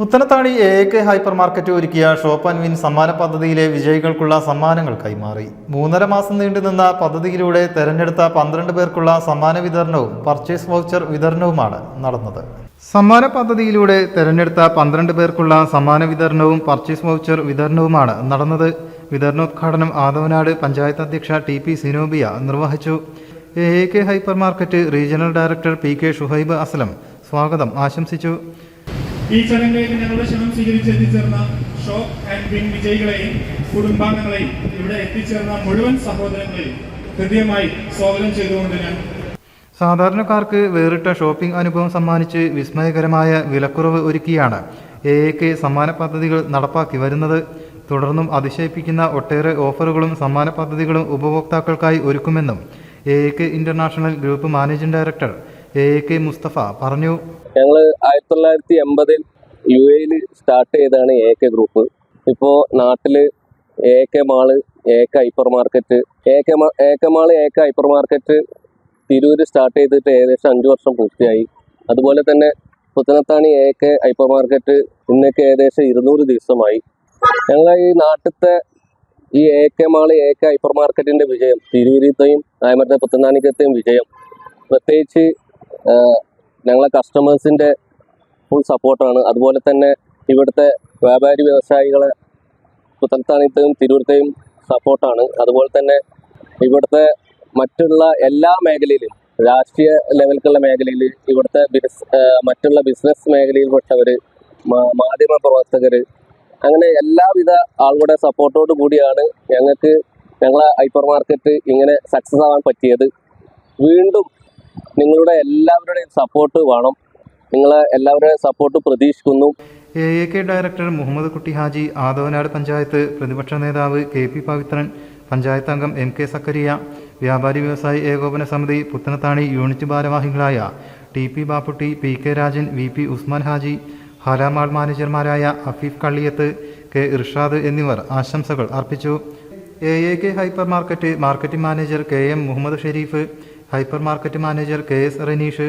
Puthanathani A K hyper market ഒരുക്കിയ shop and win സമ്മാന പദ്ധതിയിലെ വിജയികൾക്കുള്ള സമ്മാനങ്ങൾ കൈമാറി. മൂന്നര മാസം നീണ്ടുനിന്ന പദ്ധതിയിലൂടെ തെരഞ്ഞെടുത്ത പന്ത്രണ്ട് പേർക്കുള്ള സമ്മാന വിതരണവും പർച്ചേസ് വൗച്ചർ വിതരണവുമാണ് നടന്നത്. സമ്മാന പദ്ധതിയിലൂടെ തെരഞ്ഞെടുത്ത പന്ത്രണ്ട് പേർക്കുള്ള സമ്മാന വിതരണവും പർച്ചേസ് വൗച്ചർ വിതരണവുമാണ് നടന്നത്. വിതരണോദ്ഘാടനം ആദവനാട് പഞ്ചായത്ത് അധ്യക്ഷ ടി പി സിനോബിയ നിർവഹിച്ചു. A K hyper market regional director P K Shuhaib Aslam സ്വാഗതം ആശംസിച്ചു. ഈ ചടങ്ങിലേക്ക് ഞങ്ങളുടെ ക്ഷണം സ്വീകരിച്ച് എത്തിച്ചേർന്ന ഷോപ്പ് ആൻഡ് വിൻ വിജയികളെയും കുടുംബാംഗങ്ങളെയും ഇവിടെ എത്തിച്ചേർന്ന മുഴുവൻ സഹോദരങ്ങളെയും ഹൃദ്യമായി സ്വാഗതം ചെയ്തുകൊണ്ട് ഞാൻ സാധാരണക്കാർക്ക് വേറിട്ട ഷോപ്പിംഗ് അനുഭവം സമ്മാനിച്ച് വിസ്മയകരമായ വിലക്കുറവ് ഒരുക്കിയാണ് എ എ കെ സമ്മാന പദ്ധതികൾ നടപ്പാക്കി വരുന്നത്. തുടർന്നും അതിശയിപ്പിക്കുന്ന ഒട്ടേറെ ഓഫറുകളും സമ്മാന പദ്ധതികളും ഉപഭോക്താക്കൾക്കായി ഒരുക്കുമെന്നും A A K international group managing director A A K Mustafa പറഞ്ഞു. ഞങ്ങൾ ആയിരത്തി തൊള്ളായിരത്തി എൺപതിൽ യു എയിൽ സ്റ്റാർട്ട് ചെയ്തതാണ് എ കെ ഗ്രൂപ്പ് ഇപ്പോൾ നാട്ടിൽ A K mall A K hyper market A K A K mall A K hyper market Tirur start ചെയ്തിട്ട് ഏകദേശം അഞ്ച് വർഷം പൂർത്തിയായി. അതുപോലെ തന്നെ Puthanathani A K hyper market ഇന്നൊക്കെ ഏകദേശം ഇരുന്നൂറ് ദിവസമായി. ഞങ്ങൾ ഈ നാട്ടിലത്തെ ഈ A K mall A K hyper മാർക്കറ്റിന്റെ വിജയം തിരൂരിത്തെയും അതേമാതിരി പുത്തനാനിക്കത്തെയും വിജയം പ്രത്യേകിച്ച് ഞങ്ങളെ കസ്റ്റമേഴ്സിന്റെ ഫുൾ സപ്പോർട്ടാണ് അതുപോലെ തന്നെ ഇവിടുത്തെ വ്യാപാരി വ്യവസായികളെ പുത്തനത്താണിത്തെയും തിരൂരത്തെയും സപ്പോർട്ടാണ് അതുപോലെ തന്നെ ഇവിടുത്തെ മറ്റുള്ള എല്ലാ മേഖലയിലും രാഷ്ട്രീയ ലെവലിലുള്ള മേഖലയിൽ ഇവിടുത്തെ ബിസ് മറ്റുള്ള ബിസിനസ് മേഖലയിൽപ്പെട്ടവർ മാധ്യമ പ്രവർത്തകർ അങ്ങനെ എല്ലാവിധ ആളുകളുടെ സപ്പോർട്ടോട് കൂടിയാണ് ഞങ്ങൾക്ക് ഞങ്ങളെ ഹൈപ്പർ മാർക്കറ്റ് ഇങ്ങനെ സക്സസ് ആവാൻ പറ്റിയത്. വീണ്ടും നിങ്ങളുടെ എല്ലാവരുടെയും സപ്പോർട്ട് വേണം. നിങ്ങൾ എല്ലാവരുടെയും സപ്പോർട്ട് പ്രതീക്ഷിക്കുന്നു. A A K director Muhammad Kutty Haji Athavanad panchayat പ്രതിപക്ഷ നേതാവ് കെ പി പവിത്രൻ പഞ്ചായത്ത് അംഗം എം കെ സക്കരിയ വ്യാപാരി വ്യവസായി ഏകോപന സമിതി പുത്തനത്താണി യൂണിറ്റ് ഭാരവാഹികളായ T P Bapputty P K Rajan V P Usman Haji Hala mall മാനേജർമാരായ Afeef Kalliyath K Irshad എന്നിവർ ആശംസകൾ അർപ്പിച്ചു. A A K hyper market marketing manager K M Muhammad Sherif hyper market manager K S Raneesh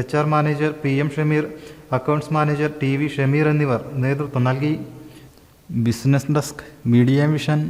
H R manager P M Shameer accounts manager T V Shameer എന്നിവർ നേതൃത്വം നൽകി. Business desk media vision.